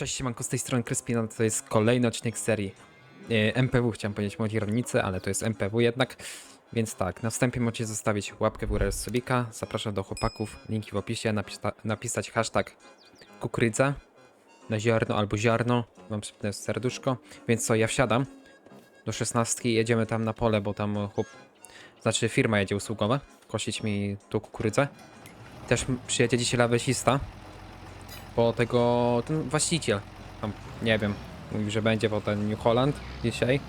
Cześć, siemanko, z tej strony Kryspina, to jest kolejny odcinek serii e, MPW, chciałem powiedzieć młodzi rolnicy, ale to jest MPW jednak. Więc tak, na wstępie możecie zostawić łapkę w górę subika, zapraszam do chłopaków, linki w opisie, napisa napisać hashtag kukurydza na ziarno albo ziarno, mam przypnę serduszko, więc co, ja wsiadam do 16 i jedziemy tam na pole, bo tam chłop, znaczy firma jedzie usługowa, kosić mi tu kukurydzę. Też przyjedzie dzisiaj lawesista, bo tego, ten właściciel, tam, nie wiem, mówi, że będzie, bo ten New Holland dzisiaj.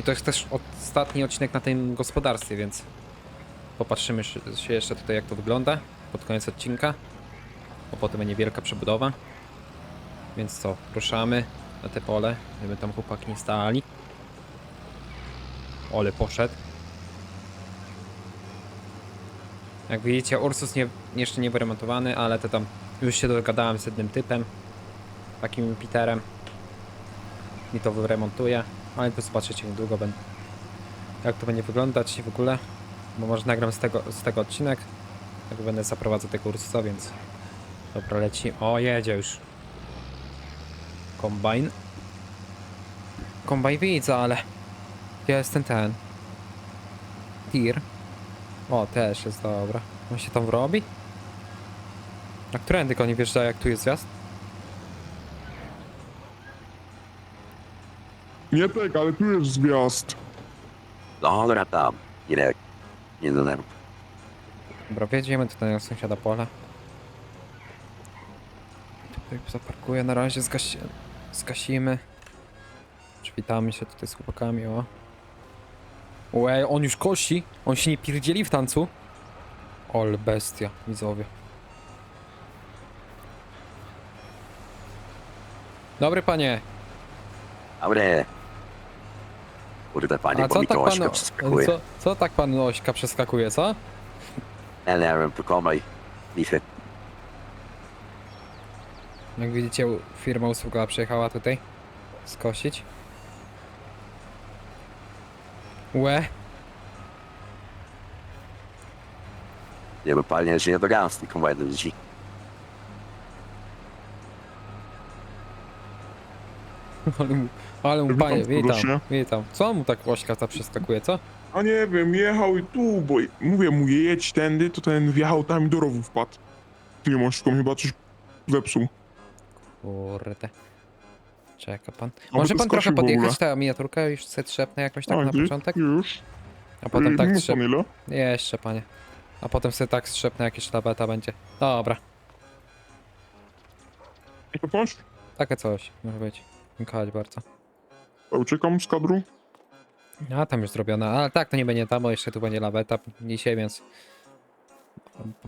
I to jest też ostatni odcinek na tym gospodarstwie, więc popatrzymy się jeszcze tutaj, jak to wygląda pod koniec odcinka, bo potem będzie wielka przebudowa. Więc co, ruszamy na te pole, żeby tam chłopaki nie stali. Ole poszedł. Jak widzicie, Ursus nie, jeszcze nie wyremontowany, ale to tam już się dogadałem z jednym typem, takim Peterem. I to wyremontuje, ale to zobaczycie niedługo, będę, jak to będzie wyglądać w ogóle. Bo może nagram z tego, z tego odcinek, jak będę zaprowadzał tego Ursusa, więc dobra, leci. O, jedzie już. Kombajn. Kombajn widzę, ale gdzie jest ten ten? Tir. O, też jest dobra. On się tam robi? A którędy oni wjeżdżają, jak tu jest zjazd? Nie tak, ale tu jest zwiast. Dobra tam, nie, nie denerwuj. Dobra, wjedziemy tutaj na sąsiada pola. Tutaj zaparkuję na razie, zgasi zgasimy. Przywitamy się tutaj z chłopakami, o. Łej, on już kosi? On się nie pierdzieli w tancu? Ol bestia, widzowie. Dobry panie, Dobre. Kurde panie, a bo co mi tak przeskakuje. co, co tak pan Ośka przeskakuje, co? Nie, nie wiem, pokomaj. Jak widzicie, u- firma usługowa przyjechała tutaj skosić. Łe, Nie, bo panie, że nie do gaz, tylko moje do ale mu, ale mu Witam panie, witam, serdecznie. witam. Co mu tak Ośka ta przeskakuje, co? A nie wiem, jechał i tu, bo mówię mu jedź tędy, to ten wjechał tam i do rowu wpadł. Ty nie masz chyba coś zepsuł. Kurde. Czeka pan. bo Może pan trochę skosił w ogóle. podjechać tę miniaturkę, już sobie trzepnę jakoś tak A, na ty? początek? Już. A potem Ej, tak mów pan ile? Jeszcze panie. A potem sobie tak strzepnę jakieś labeta będzie. Dobra, To coś? takie coś może być. Dziękować bardzo. Uciekam z kadru. A tam już zrobione, ale tak to nie będzie tam, bo jeszcze tu będzie laweta dzisiaj, więc.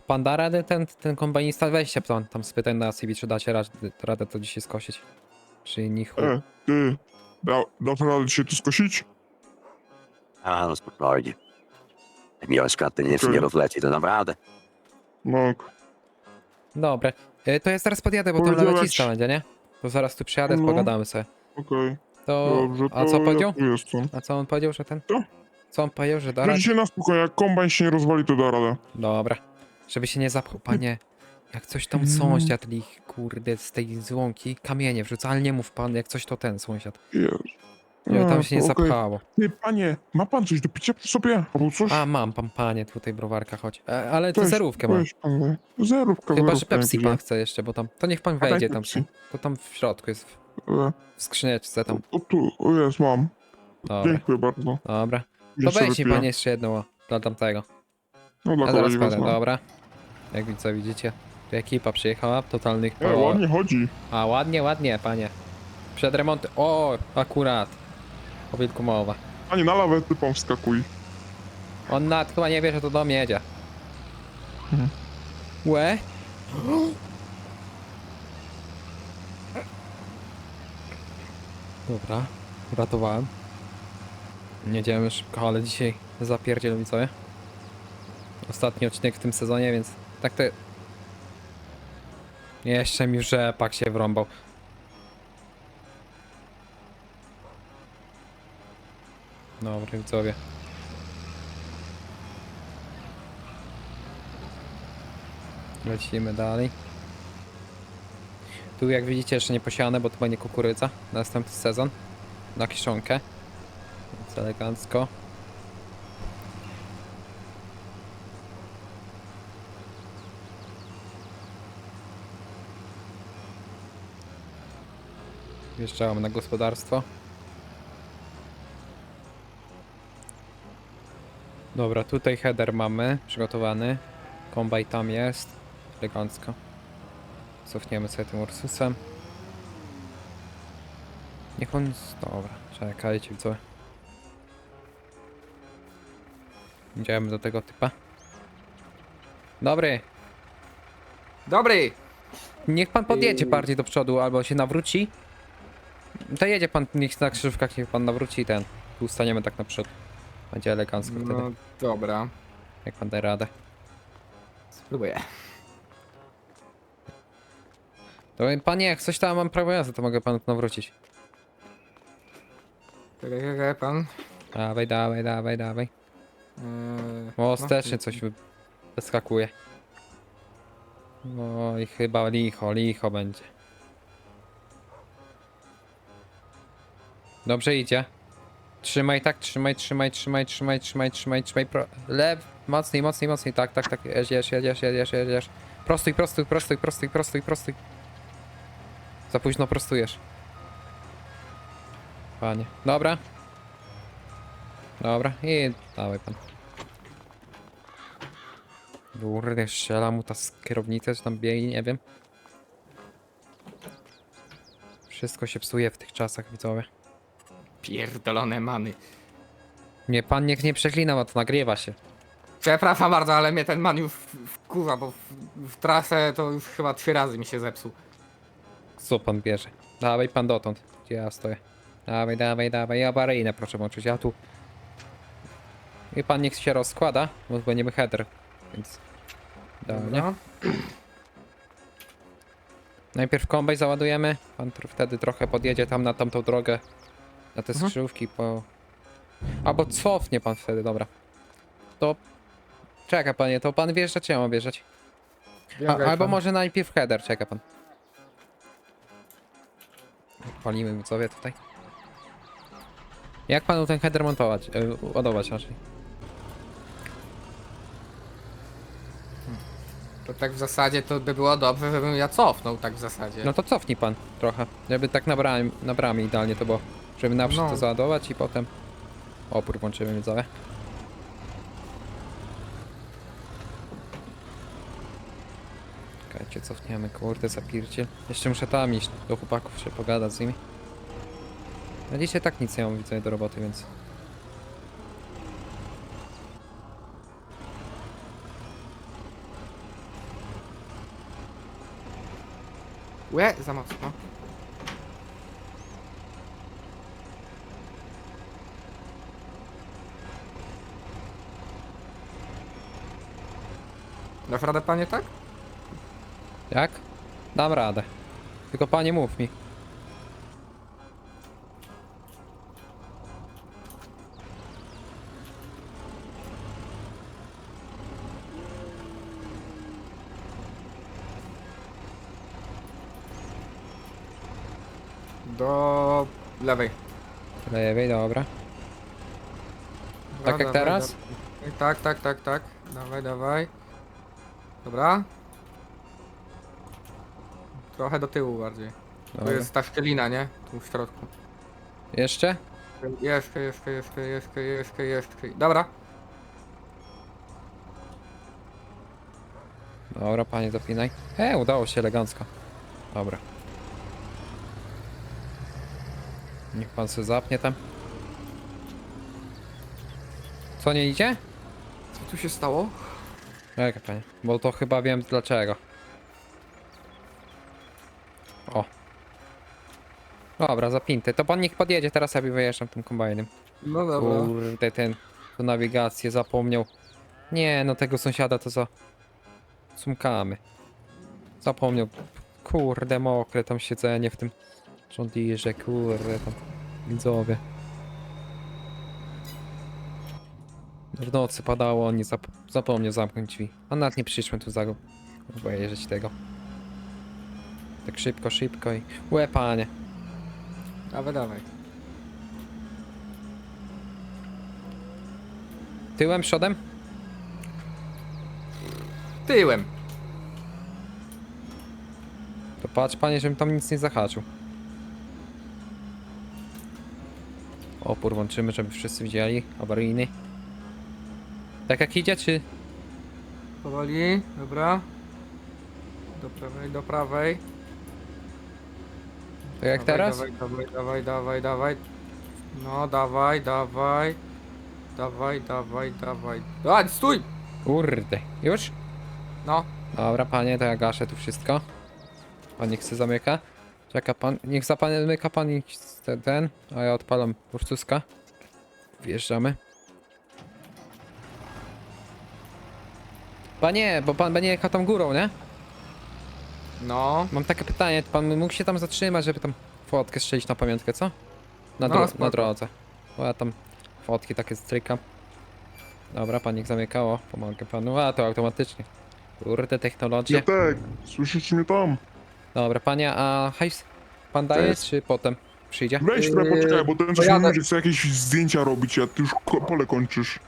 Pan da radę, ten, ten kombajnista, weźcie tam, tam spytaj na CV, czy dacie radę, radę to dzisiaj skosić. Czy nichu. E, ty. Da, dasz radę się tu skosić? A, no spokojnie. Jak mi ośka to nie, nie rozleci, to naprawdę. No, Dobra, y, to ja zaraz podjadę, bo tam Powiedziałeś- lawetista będzie, nie? To zaraz tu przyjadę, No. pogadamy sobie. okej. To. Dobrze, to A co ja powiedział? tu jestem. A co on powiedział, że ten? Co? Co on powiedział, że da No radę? dzisiaj na spokojnie, jak kombajn się nie rozwali, to da radę. Dobra. Żeby się nie zapchał, panie. Jak coś tam sąsiad lich, kurde, z tej złąki kamienie wrzuca, ale nie mów pan, jak coś to ten sąsiad. Jest. Żeby tam A, się nie okej. zapchało. Ty, panie, ma pan coś do picia przy sobie? Albo coś? A, mam pan, panie, tutaj browarka, chodź. E, ale to Weź, zerówkę mam. weź pan. Zerówka, Chyba, że zerówka, Pepsi pan chce jeszcze, bo tam, to niech pan daj wejdzie tam, Pepsi. to tam w środku jest, w E, w skrzyneczce tam. O, tu, o jest, mam. Dobra, Dziękuję bardzo. dobra. To Jeszcze weź mi wypiję. pan jeszcze jedną o, dla tamtego. No dla Ja zaraz kolegi wezmę. dobra. Jak widzę, widzicie, tu ekipa przyjechała, totalnych E, pro... ładnie chodzi. A, ładnie, ładnie, panie. Przed remontem. O, akurat. O wilku mowa. Panie, na lawety pan wskakuj. On nawet chyba nie wie, że to do mnie jedzie. Mhm. Łe? Dobra, uratowałem. Jedziemy szybko, ale dzisiaj zapierdziel mi sobie. Ostatni odcinek w tym sezonie, więc tak to... Jeszcze mi rzepak się wrąbał. Dobra, widzowie. Lecimy dalej. Tu jak widzicie jeszcze nie posiane, bo to będzie kukurydza na następny sezon. Na kiszonkę. Więc elegancko. Wjeżdżamy na gospodarstwo. Dobra, tutaj header mamy przygotowany. Kombaj tam jest. Elegancko. Cofniemy sobie tym Ursusem. Niech on... Dobra, czekajcie widzowie. Idziemy do tego typa. Dobry. Dobry! Niech pan podjedzie bardziej do przodu albo się nawróci. To jedzie pan, niech na krzyżówkach niech pan nawróci i ten. Tu staniemy tak na przód. Będzie elegancko No wtedy, dobra, jak pan da radę. spróbuję. To panie, jak coś tam mam prawo jazdy, to mogę panu nawrócić. Czekaj, czekaj, pan. Dawaj, dawaj, dawaj, dawaj. Eee, O, wstecznie coś wy- wyskakuje. No i chyba licho, licho będzie. Dobrze idzie. Trzymaj tak, trzymaj, trzymaj, trzymaj, trzymaj, trzymaj, trzymaj, trzymaj. Pro... Lew, mocniej, mocniej, mocniej, tak, tak, tak. Jedziesz, jedziesz, jedziesz, jedziesz. Prostuj, prostuj, prostuj, prostuj, prostuj, prostuj. Za późno prostujesz. Panie. Dobra. Dobra, i dawaj pan. Kurde, strzela mu ta z kierownicy, czy tam biegnie, nie wiem. Wszystko się psuje w tych czasach, widzowie. Pierdolone many. Nie, pan niech nie przeklina, bo to nagrywa się. Przepraszam bardzo, ale mnie ten man już wkurza, bo w, w trasę to już chyba trzy razy mi się zepsuł. Co pan bierze? Dawaj pan dotąd, gdzie ja stoję. Dawaj, dawaj, dawaj, awaryjne proszę włączyć, ja tu... I pan niech się rozkłada, bo będziemy header, więc... Dobra. Dobra. Najpierw kombaj załadujemy, pan tr- wtedy trochę podjedzie tam na tamtą drogę, na te Mhm. skrzyżówki po... Albo cofnie pan wtedy, dobra. To... Czeka panie, to pan wjeżdża, czy ja mam wjeżdżać? A, Biegaj, albo pan. może najpierw header, czeka pan. Palimy widzowie tutaj. Jak panu ten header montować? Yy, ładować raczej. To tak w zasadzie to by było dobrze, żebym ja cofnął tak w zasadzie. No to cofnij pan trochę, żeby tak na na bramie idealnie to było. Żeby naprzód No. to załadować i potem opór włączymy widzowie. Czekajcie, cofniemy, kurde, zapircie. Jeszcze muszę tam iść do chłopaków, się pogadać z nimi. Na dzisiaj tak nic nie mam widzę do roboty, więc... Łe, za mocno. Dasz radę panie tak? Jak? Dam radę. Tylko panie mów mi. Do lewej. Lewej, dobra. Tak jak teraz? dawaj. Tak, tak, tak, tak. Dawaj, dawaj. Dobra. Trochę do tyłu bardziej. Tu dobra. jest ta szczelina, nie? Tu w środku. Jeszcze? Jeszcze, jeszcze, jeszcze, jeszcze, jeszcze, jeszcze. Dobra. Dobra, panie, zapinaj. E, udało się elegancko. Dobra. Niech pan sobie zapnie tam. Co, nie idzie? Co tu się stało? Czekaj, bo to chyba wiem dlaczego. O. Dobra, zapinty. To pan niech podjedzie, teraz sobie wyjeżdżam tym kombajnem. No dobra. Kurde, ten, tu nawigację zapomniał. Nie, no tego sąsiada to za... Sumkamy. Zapomniał. Kurde, mokre tam siedzenie w tym rządirze, kurde, tam widzowie. W nocy padało, nie zap zapomniał zamknąć drzwi. A nawet nie przyszłem tu za wyjeżdżać tego. Tak szybko, szybko i... Łe, panie. Dawaj, dawaj. Tyłem, przodem? Tyłem. To patrz, panie, żebym tam nic nie zahaczył. Opór włączymy, żeby wszyscy widzieli. Awaryjny. Tak jak idzie, czy... Powoli, dobra. Do prawej, do prawej. Tak jak teraz? Dawaj, dawaj, dawaj, dawaj, dawaj. No, dawaj, dawaj. Dawaj, dawaj, dawaj. A, stój! Kurde. Już? No, Dobra, panie, to ja gaszę tu wszystko. Pan niech chce zamyka. Czeka pan, niech zamyka pan i ten, a ja odpalam Ursuska. Wjeżdżamy. Panie, bo pan będzie jechał tam górą, nie? no. Mam takie pytanie, pan mógł się tam zatrzymać, żeby tam fotkę strzelić na pamiątkę, co? Na, No, dro spoko. na drodze. Bo ja tam fotki takie strykam. Dobra, pan niech zamykało. Pomogę panu. A, to automatycznie. Kurde, technologia. Kietek, słyszycie mnie tam? Dobra, panie, a hajs pan daje, jest. czy potem przyjdzie? Weź Yy, poczekaj, bo ten to coś jadę. mówi, że chce jakieś zdjęcia robić, a ty już ko- pole kończysz.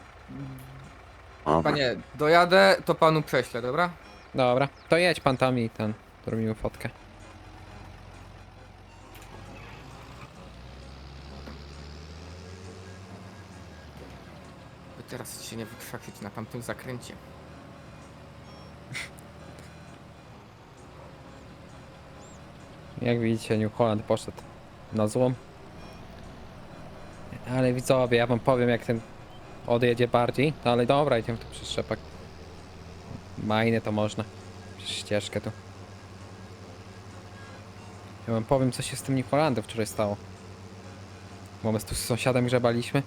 Panie, dojadę, to panu prześlę, dobra? Dobra, to jedź pan tam i ten, zrobimy fotkę. By teraz się nie wykrzaczyć na tamtym zakręcie. Jak widzicie, New Holland poszedł na złom. Ale widzowie, ja wam powiem, jak ten odjedzie bardziej. No ale dobra, idziemy tu przez szczepak. Majny to można. Przez ścieżkę tu. Ja wam powiem, co się z tym New Hollandem wczoraj stało. Bo my tu z sąsiadem grzebaliśmy.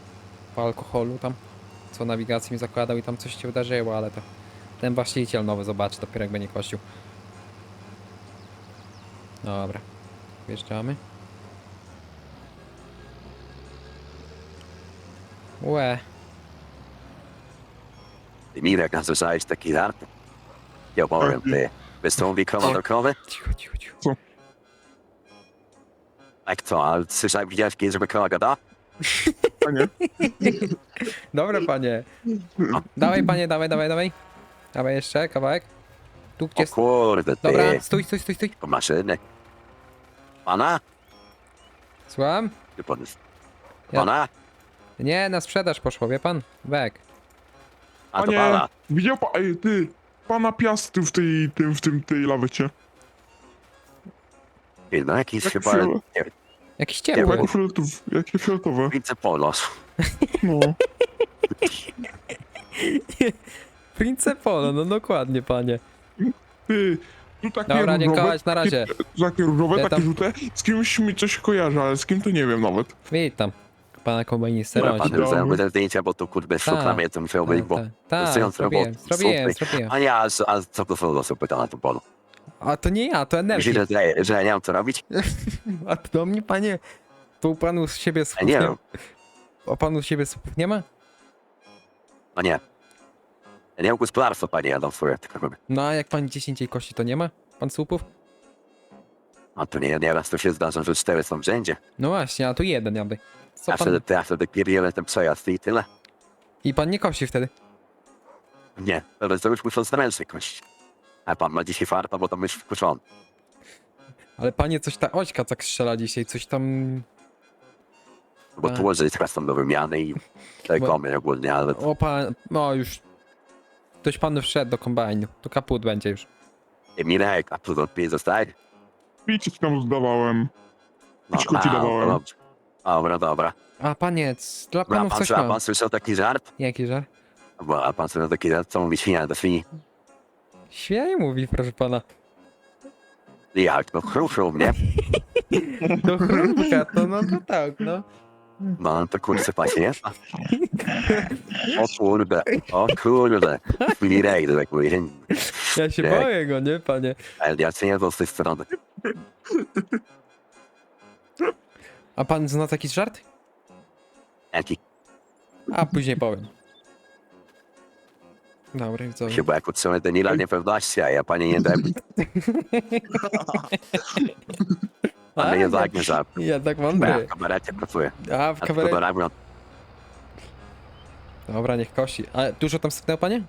Po alkoholu tam. Co nawigacji mi zakładał i tam coś się wydarzyło, ale to... Ten właściciel nowy zobaczy dopiero jak będzie kościół. Dobra. Wjeżdżamy. Łe. Ty Mirek na zostałeś taki żart. Ja powiem, ty. Wystąpi krowa do krowy? Cicho, cicho, cicho. Jak to, ale słyszałem, widziałeś kiedyś, żeby krowa gada? Panie, Dobra, panie. Dawaj, panie, dawaj, dawaj, dawaj. Dawaj jeszcze, kawałek. Tu gdzie... O kurde, ty. Dobra, stój, stój, stój, stój. Po maszyny. Pana? Słucham? Ty. Ja- Pana? Nie, na sprzedaż poszło, wie pan? Bek. A to panie, pana. widział pan, ej, ty, pana piasty w tej, tym, w tym, tej lawecie. No jakiś Jak chyba... się- Nie Jakiś ciepły. Jakie fioletowe, jakie fioletowe, widzę polos. no. Prince Polo, no dokładnie, panie. Ty, tu takie Dobra, różowe, dziękować, na razie. takie różowe, Ja takie żółte, z kimś mi coś kojarzy, ale z kim to nie wiem nawet. Witam. Pana kombajnistę, Dobra, rodzi. pan Dobra. zrobił te zdjęcia, bo to kurde szuk na mnie to musiał być, bo... Tak, stojąc zrobiłem, robot, zrobiłem, super. zrobiłem. A ja, a, a co to są za pytania to polu? A to nie ja, to Energy. Myślisz, że, że ja nie mam co robić? A to do mnie, panie, tu panu z siebie Ja słów nie nie wiem. A panu z siebie słów nie ma? No nie. Ja nie mam gospodarstwa, panie, ja dam swoje. tylko robię. No a jak pan gdzieś indziej kości, to nie ma? Pan słupów? A to nie, nieraz to się zdarza, że cztery są wszędzie. No właśnie, a tu jeden jakby. Co A pan... wtedy, ja wtedy ten przejazd i tyle. I pan nie kosi wtedy? Nie, ale to już muszą z ręce kość. A pan ma dzisiaj farta, bo tam już wkurzony. Ale panie, coś ta ośka tak strzela dzisiaj, coś tam... Bo A. tu może teraz są do wymiany i telekomy ogólnie, ale O pan... No już... Ktoś panu wszedł do kombajnu, to kaput będzie już. nie Mirek, a tu odpij zostaje? Ci tam zdawałem. No, Pićku ci a, dawałem. no dobrze. Dobra, dobra. A panie, c- dla panów pan, coś a mam. pan słyszał taki żart? Jaki żar? Bo, a pan słyszał taki żart, co mówi świnia do świni? Nie mówi, proszę pana. Jak, no chruszył mnie. Do chrupka, to no to tak, no. No, to kurczę, pasie, nie? O kurde, o kurde. Mirek, to tak mówię. Ja się Nie. boję go, nie, panie? Ale ja cię nie z tej strony. A pan zna taki żart? Jaki? A później powiem. Dobra, widzowie. Chyba jak odsłonię ten ile niepewności, a ja pani nie dam. Ale tak nie za. Jednak Ja w kabarecie pracuję. A, w A kamerę... Dobra, niech kosi. A dużo tam sypnęło, panie?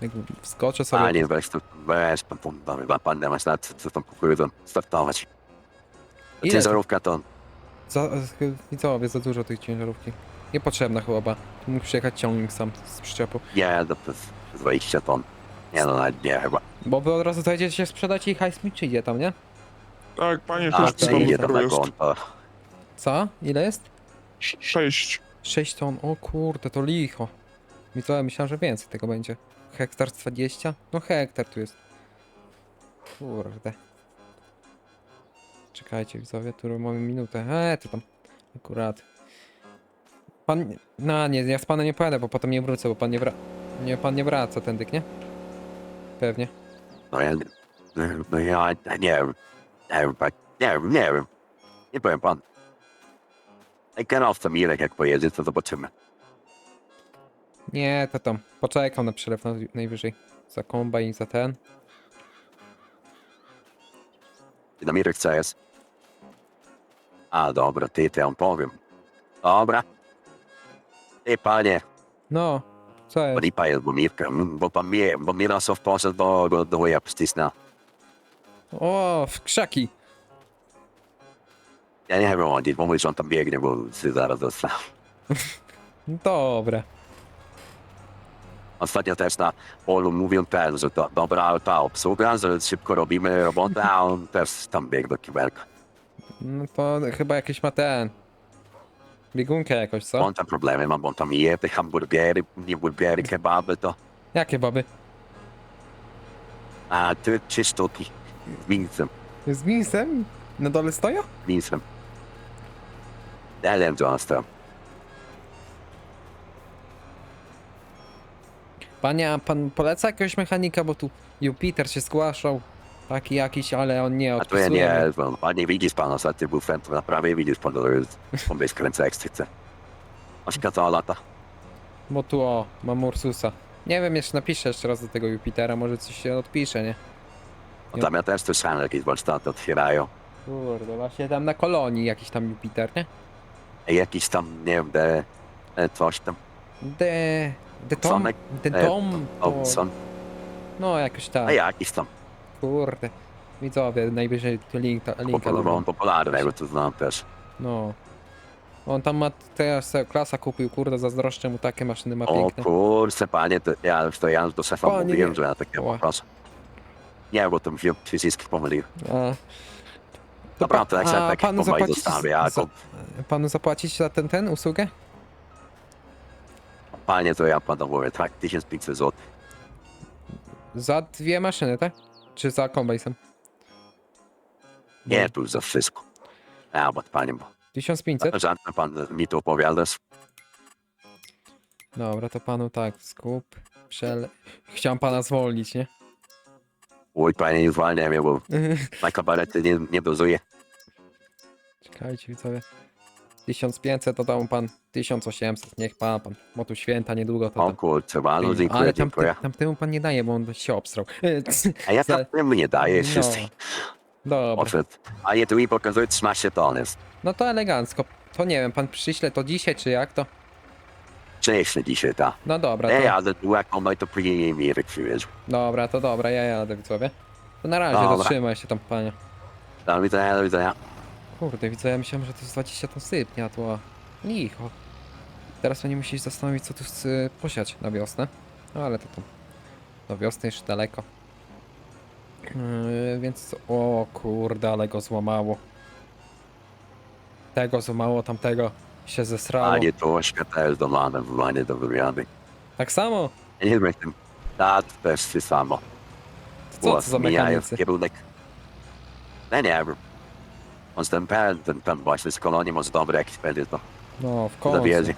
Jak wskoczę sobie. A nie, weź to, weź pan, pan, pan, pan, pan, masz na co, co tam kukurydzą, startować. Ile? Ciężarówka to, Za, widzowie, za dużo tej ciężarówki. Niepotrzebna chyba. Tu mógł przyjechać ciągnik sam z przyczepu. nie, to jest 20 ton. Nie no, nawet nie chyba. Bo wy od razu dojedziecie się sprzedać i hajs mi przyjdzie tam, nie? Tak, panie, A, też czy tam idzie daleko jest. on, to Co? Ile jest? Sz- Sześć. 6 ton. O kurde, to licho. Widzowie, myślałem, że więcej tego będzie. Hektar z 20? No hektar tu jest. Kurde. Czekajcie, widzowie, tu mamy minutę. Eee, to tam akurat. Pan. No nie, ja z panem nie pojadę, bo potem nie wrócę, bo pan nie wraca. Nie, pan nie wraca tędyk, nie? Pewnie. no ja, no ja, nie wiem, nie wiem, nie wiem, nie wiem. Nie powiem pan. Jak kierowca Mirek jak pojedzie, to zobaczymy. Nie, to tam. Poczekam na przelew naj- najwyżej. Za kombajn i za ten. I na Mirek co jest? A, dobra, ty, to ja wam powiem. Dobra. Ty, panie, No, co bo jest? jest, bo Mirka, bo pan Mir, bo Mirosław poszedł do, do, do łeb stisna. O, w krzaki. Ja nie wiem, on, bo mówię, że on tam biegnie, bo się zaraz dostał. Dobra. Ostatnio też na polu mówią ten, że to dobra ta obsługa, że szybko robimy robotę, a on też tam biegł do kibelka. No to chyba jakieś ma ten. Biegunkę jakoś, co? On tam problemy ma, bo on tam je te hamburgery, nie burgery, kebaby, to Jakie baby? a ty trzy sztuki z mięsem, Z mięsem? Na dole stoją? mięsem. Ja wiem, co on. Panie, a pan poleca jakiegoś mechanika, bo tu Jupiter się zgłaszał. Taki jakiś, ale on nie A to ja odpisuje. nie, bo pan nie widzisz pan, ostatnio był fan, to naprawdę widzisz pan, to jest, on będzie skręca jak chce. Kazała lata. Bo tu o, mam Ursusa. Nie wiem, jeszcze napiszę jeszcze raz do tego Jupitera, może coś się odpisze, nie? A tam ja też słyszałem, jakieś warsztaty otwierają. Kurde, właśnie tam na kolonii jakiś tam Jupiter, nie? Jakiś tam, nie wiem, de, e, coś tam, De... De Tom... Sonek? De E, Tom... To... No, jakoś tak. a jakiś tam, Kurde. Widzowie, najwyżej tu link, linka popul- dam. on popularny, jakby to znam też. No. On tam ma teraz klasa kupił, kurde, zazdroszczę mu takie maszyny ma O piękne. kurczę, panie, to ja to ja do szefa Panie, mówiłem, nie. że ja takie Ła. poproszę. Nie, bo to mi się wszystkich pomylił. A. Dobra, to jak sobie a taki panu zapłacić, zostawię, a za, ko- panu zapłacić za ten, ten usługę? Panie, to ja panu mówię, tak, 1500 zł. Za dwie maszyny, tak? Czy za kombajn sam? Nie, tu za wszystko. Ja, bo panie, bo 1500? żadne pan mi to opowiadasz. Dobra, to panu tak, skup, przele... Chciałem pana zwolnić, nie? Oj, panie, nie zwalniaj mnie, bo na kabarety nie, nie dozuję. Czekajcie, widzowie. 1500 to dał pan 1800, niech pan, pan. Bo tu święta niedługo to O tam. kurczę, Ale dziękuję, tam, dziękuję. tam temu pan nie daje, bo on się obstrał. A ja tam nie daję, wszyscy. No, dobra. Odszedł. A nie tu mi pokazuje 13 ton jest. No to elegancko. To nie wiem, pan przyśle to dzisiaj, czy jak to? Cześć dzisiaj, ta. No dobra, Nie to, jadę tu, jak on ma to później mi wykrywiesz. dobra, to dobra, ja jadę, widzowie. To na razie, Dobra. zatrzymaj się tam, panie. Do widzenia, do widzenia. Kurde, widzę, ja myślałem, że to jest 20 ton sypnia, a to licho. Teraz będzie musieć zastanowić, co tu chce posiać na wiosnę. No ale to tam do wiosny jeszcze daleko. Yy, więc, o kurde, ale go złamało. Tego złamało, tamtego się zesrało. A nie to świata jest do w lanie do wywiady. Tak samo? Nie wiem. Tak, też samo. To co to za mechanicy? Kierunek. No nie wiem. On ten pan, właśnie z kolonii, może dobry ekspedytor. No, w końcu. Zawiedzie.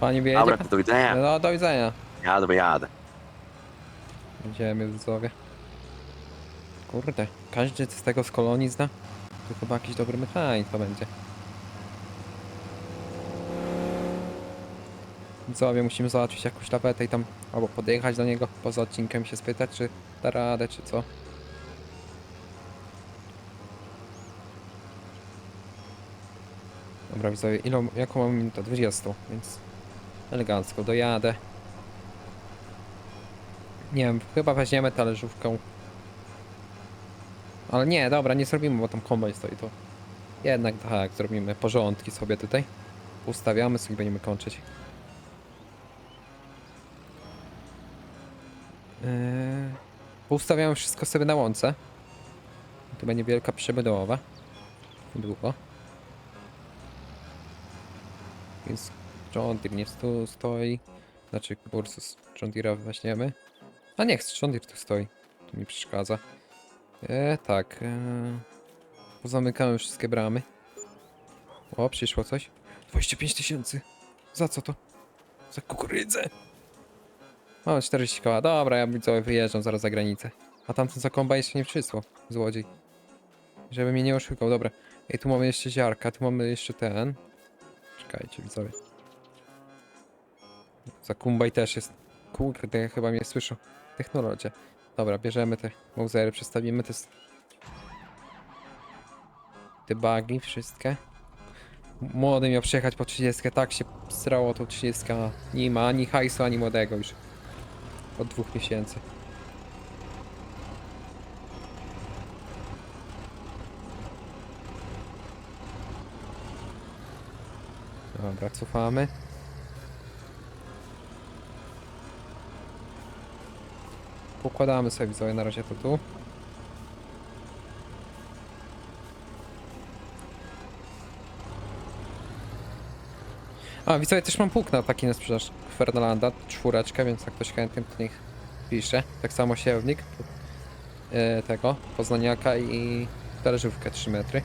Pani wyjedzie? Dobra, to do widzenia. No, do widzenia. Jadę, bo jadę. Idziemy widzowie. Kurde, każdy z tego z kolonii zna. To chyba jakiś dobry mechanik to będzie. Widzowie, musimy załatwić jakąś lawetę i tam albo podjechać do niego poza odcinkiem i się spytać, czy da radę, czy co. Dobra, ilą, jaką mam minutę? 20, więc elegancko dojadę. Nie wiem, chyba weźmiemy talerzówkę. Ale nie, dobra, nie zrobimy, bo tam kombajn stoi, to jednak tak, zrobimy porządki sobie tutaj. Ustawiamy sobie będziemy kończyć. Yy, Poustawiamy wszystko sobie na łące. To będzie wielka przebudowa. Długo. Więc John nie stu stoi. Znaczy Ursus John Deere'a weźmiemy. A nie, John Deere tu stoi. To mi przeszkadza. E, tak. E, pozamykamy wszystkie bramy. O, przyszło coś. 25 tysięcy. Za co to? Za kukurydzę. O, 40 koła. Dobra, ja widzowie wyjeżdżam zaraz za granicę. A tamten za komba jeszcze nie przysłał. Złodziej. Żeby mnie nie oszukał, dobra. Ej, tu mamy jeszcze ziarka, tu mamy jeszcze ten. Czekajcie, widzowie. Za Kumbaj też jest. Kurde, chyba mnie słyszą. Technologia. Dobra, bierzemy te Mausery, przestawimy te... Te bugi wszystkie. Młody miał przyjechać po 30, tak się srało tą 30. a Nie ma ani hajsu, ani młodego już. Od dwóch miesięcy. Dobra, cofamy. Układamy sobie widzowie na razie to tu. A, widzowie, też mam pług na taki na sprzedaż Fernalanda, czwóreczkę, więc jak ktoś chętny, to niech pisze. Tak samo siewnik e, tego, poznaniaka i talerzówkę 3 metry.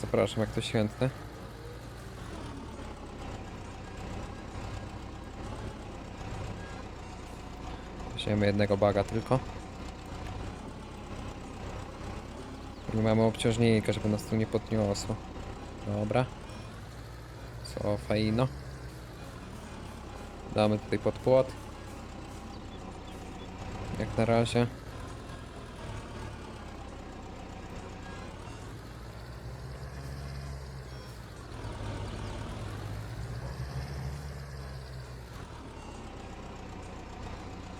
Zapraszam, jak ktoś chętny. Weźmiemy jednego baga tylko. Nie mamy obciążnika, żeby nas tu nie podniosło. Dobra. Co fajno. Damy tutaj pod płot. Jak na razie.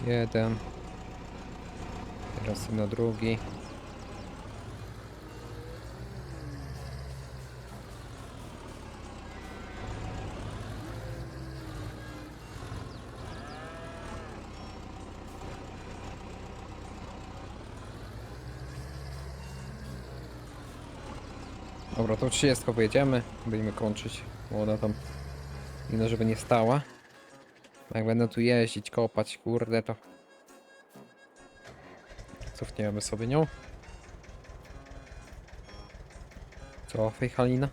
Jeden. Teraz na drugi. Dobra, to 30 wyjedziemy. Będziemy kończyć. Młoda tam. Inno, żeby nie stała. Jak będę tu jeździć, kopać, kurde, to... Cofniemy sobie nią. Cofaj, Halina.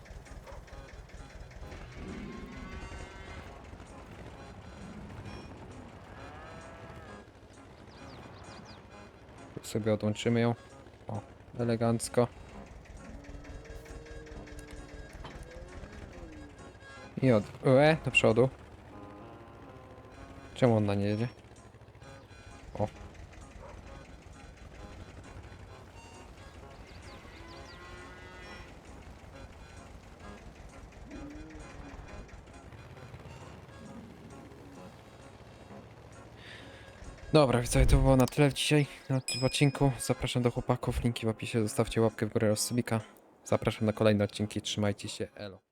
Tu sobie odłączymy ją. O, elegancko. I od... E, do przodu. Czemu ona nie jedzie? O. Dobra, widzowie, to było na tyle dzisiaj na w odcinku. Zapraszam do chłopaków, linki w opisie, zostawcie łapkę w górę oraz subika. Zapraszam na kolejne odcinki, trzymajcie się, elo.